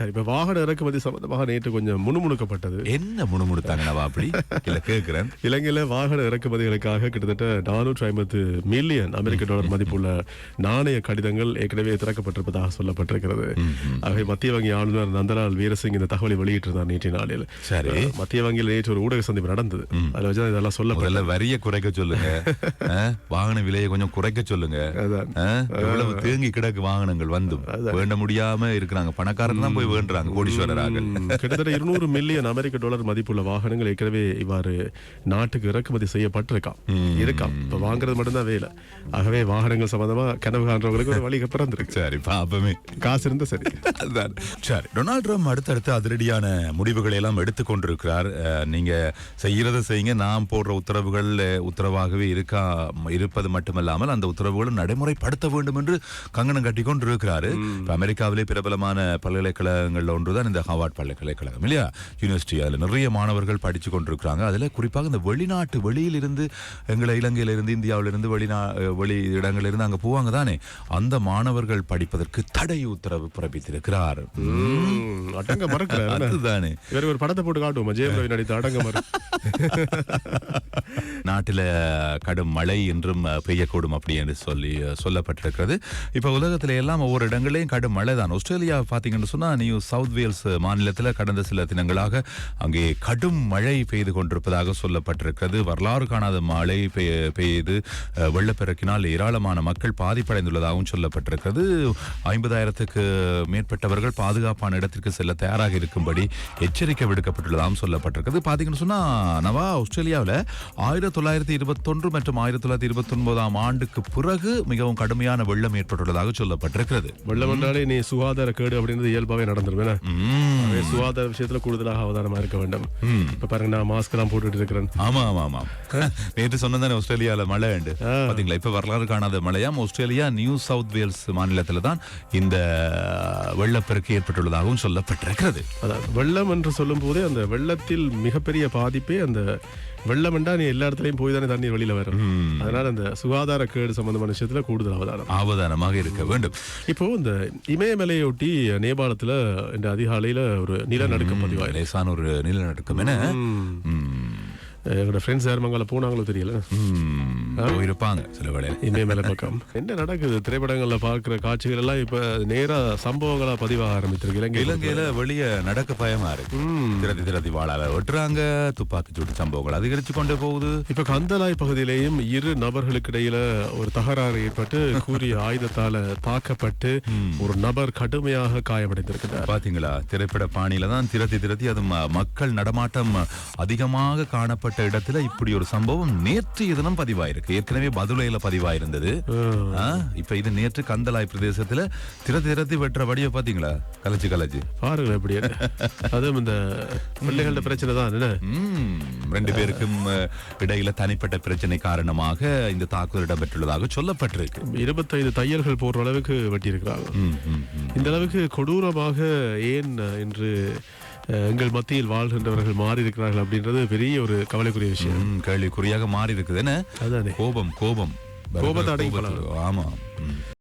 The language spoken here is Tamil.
சரி இப்ப வாகன இறக்குமதி சம்பந்தமாக நேற்று கொஞ்சம் முணுமுணுக்கப்பட்டது. என்ன முணுமுணுத்தாங்க நவா அப்படி? இல்ல கேக்குறேன். இலங்கையில வாகன இறக்குமதிகளுக்காக கிட்டத்தட்ட நானூற்றி ஐம்பது மில்லியன் அமெரிக்க டாலர் மதிப்புள்ள நாணய கடிதங்கள் ஏற்கனவே திறக்கப்பட்டிருப்பதாக சொல்லப்பட்டிருக்கிறது. ஆகவே மத்திய வங்கி ஆளுநர் நந்தலால் வீரசிங் இந்த தகவலை வெளியிட்டிருந்தார் நேற்றைய நாளில். சரி. மத்திய வங்கியில் நேற்று ஒரு ஊடக சந்திப்பு நடந்தது. அதுல வச்சு இதெல்லாம் சொல்லப்பட்டது. முதல்ல வரிய குறைக்க சொல்லுங்க. வாகன விலையை கொஞ்சம் குறைக்க சொல்லுங்க. எவ்வளவு தேங்கி கிடக்கு வாகனங்கள் வந்தும். வேண்ட முடியாம இருக்கிறாங்க. பணக்காரர் தான் போய் வேண்டுறாங்க கோடீஸ்வரராக. கிட்டத்தட்ட இருநூறு மில்லியன் அமெரிக்க டாலர் மதிப்புள்ள வாகனங்கள் ஏற்கனவே இவ்வாறு நாட்டுக்கு இறக்குமதி செய்யப்பட்டிருக்காம். இருக்காம். இப்ப வாங்குறது மட்டும்தான் வேலை. ஆகவே வாகனங்கள் சம்பந்தமா கனவு காண்றவங்களுக்கு ஒரு வழி பிறந்திருக்கு சரி பாப்பமே காசு இருந்தா சரி. அதுதான் சரி டொனால்ட் ட்ரம்ப் அடுத்தடுத்து அதிரடியான முடிவுகளை எல்லாம் எடுத்துக் கொண்டிருக்கிறார் அஹ், நீங்க செய்யறதை செய்யுங்க. நான் போடுற உத்தரவுகள் உத்தரவாகவே இருக்கா இருப்பது மட்டுமல்லாமல் அந்த உத்தரவுகளும் நடைமுறைப்படுத்த வேண்டும் என்று கங்கணம் கட்டி கொண்டிருக்கிறாரு இப்ப அமெரிக்காவிலே பிரபலமான பல்கலைக்கழகங்கள்ல ஒன்றுதான் இந்த ஹாவார்ட் பல்கலைக்கழகம் இல்லையா? யூனிவர்சிட்டி அதுல நிறைய மாணவர்கள் படிச்சு கொண்டிருக்கிறாங்க. அதுல குறிப்பாக இந்த வெளிநாட்டு வெளியில் இருந்து எங்களை இலங்கையில இருந்து இந்தியாவில இருந்து வெளிநா வெளி இடங்கள்ல இருந்து அங்க போவாங்க தானே? அந்த மாணவர்கள் படிப்பதற்கு தடை உத்தரவு பிறப்பித்திருக்கிறார். அடங்க மறக்கிறார்? அதுதானே. ஒரு படத்தை போட்டு காட்டுவோம்? ஜெயம் நடித்த அடங்க நாட்டில கடும் மழை என்றும் பெய்யக்கூடும் அப்படி என்று சொல்லி சொல்லப்பட்டிருக்கிறது. இப்ப உலகத்துல எல்லாம் ஒவ்வொரு இடங்களையும் கடும் மழை தான் ஆஸ்திரேலியா பாத்தீங்கன்னு சொன்னா நியூ சவுத் வேல்ஸ் மாநிலத்தில் கடந்த சில தினங்களாக அங்கே கடும் மழை பெய்து கொண்டிருப்பதாக சொல்லப்பட்டிருக்கிறது. வரலாறு காணாத மழை பெய்ய- பெய்து வெள்ளப்பெருக்கினால் ஏராளமான மக்கள் பாதிப்படைந்துள்ளதாகவும் சொல்லப்பட்டிருக்கிறது. ஐம்பதாயிரத்துக்கு மேற்பட்டவர்கள் பாதுகாப்பான இடத்திற்கு செல்ல தயாராக இருக்கும்படி எச்சரிக்கை விடுக்கப்பட்டுள்ளதாகவும் சொல்லப்பட்டிருக்கிறது. பார்த்தீங்கன்னு சொன்னா நவா ஆஸ்திரேலியாவில் ஆயிரத்தி தொள்ளாயிரத்தி இருபத்தொன்று மற்றும் ஆயிரத்தி தொள்ளாயிரத்தி இருபத்தி ஒன்பதாம் ஆண்டுக்கு பிறகு மிகவும் கடுமையான வெள்ளம் ஏற்பட்டுள்ளதாக சொல்லப்பட்டிருக்கிறது. வெள்ளம் என்றாலே நீ சுகாதார கேடு அப்படின்றது இயல்பாவே என்ன? ஆகவே சுகாதார விஷயத்துல கூடுதலாக அவதானமா இருக்க வேண்டும். இப்ப பாருங்க நான் மாஸ்க் எல்லாம் போட்டுட்டு இருக்கிறேன். ஆமா ஆமா ஆமா. நேற்று சொன்னதானே ஆஸ்திரேலியால மழை உண்டு. பாத்தீங்களா இப்ப வரலாறு காணாத மழையாம் ஆஸ்திரேலியா நியூ சவுத் வேல்ஸ் மாநிலத்துல தான் இந்த வெள்ளப்பெருக்கு ஏற்பட்டுள்ளதாகவும் சொல்லப்பட்டிருக்கிறது. வெள்ளம் என்று சொல்லும் போதே அந்த வெள்ளத்தில் மிகப்பெரிய பாதிப்பே அந்த வெள்ளம் என்றா நீ எல்லா இடத்துலயும் போய் தானே தண்ணீர் வெளியில வரும் அதனால அந்த சுகாதார கேடு சம்பந்தமான விஷயத்துல கூடுதல் அவதானம் ஆவதானமாக இருக்க வேண்டும் இப்போ இந்த இமயமலையொட்டி நேபாளத்துல இந்த அதிகாலையில ஒரு நிலநடுக்கம் பதிவாயிருக்கு லேசான ஒரு நிலநடுக்கம் என ம். எங்களோட ஃப்ரெண்ட்ஸ் யாரும் அங்கே போனாங்களோ தெரியல. போயிருப்பாங்க சில வேளையில இமயமலை பக்கம் என்ன நடக்குது? திரைப்படங்கள்ல பார்க்குற காட்சிகள் எல்லாம் இப்ப நேரா சம்பவங்களா பதிவாக ஆரம்பித்திருக்கு இலங்கை இலங்கையில வெளிய நடக்க பயமா இருக்கு. திரதி திரதி வாழால வெட்டுறாங்க துப்பாக்கி சூடு சம்பவங்கள் அதிகரிச்சு கொண்டே போகுது. இப்ப கந்தலாய் பகுதியிலேயும் இரு நபர்களுக்கு இடையில ஒரு தகராறு ஏற்பட்டு கூறிய ஆயுதத்தால தாக்கப்பட்டு ஒரு நபர் கடுமையாக காயமடைந்திருக்கிறார். பாத்தீங்களா? திரைப்பட பாணியில தான் திரத்தி திரத்தி அது மக்கள் நடமாட்டம் அதிகமாக காணப்பட்ட இடத்துல இப்படி ஒரு சம்பவம் நேற்றைய தினம் பதிவாயிருக்கு. ஏற்கனவே பதுளையில பதிவாயிருந்தது. இப்ப இது நேற்று கந்தலாய் பிரதேசத்துல திரத்தி திரத்தி வெட்டுற வடிய பாத்தீங்களா? கலைச்சு கலைச்சு பாருங்க எப்படி அதுவும் இந்த பிள்ளைகளோட பிரச்சனை தான் என்ன ரெண்டு பேருக்கும் இடையில தனிப்பட்ட பிரச்சனை காரணமாக இந்த தாக்குதல் இடம்பெற்றுள்ளதாக சொல்லப்பட்டிருக்கு. இருபத்தைந்து தையல்கள் போடுற அளவுக்கு வெட்டியிருக்கிறாங்க. இந்த அளவுக்கு கொடூரமாக ஏன் என்று எங்கள் மத்தியில் வாழ்கின்றவர்கள் மாறி இருக்கிறார்கள் அப்படின்றது பெரிய ஒரு கவலைக்குரிய விஷயம். கேள்விக்குறியாக மாறி இருக்குது என்ன கோபம் கோபம். கோபத்தை அடக்கி கோபத்துல- ஆமா. ம்.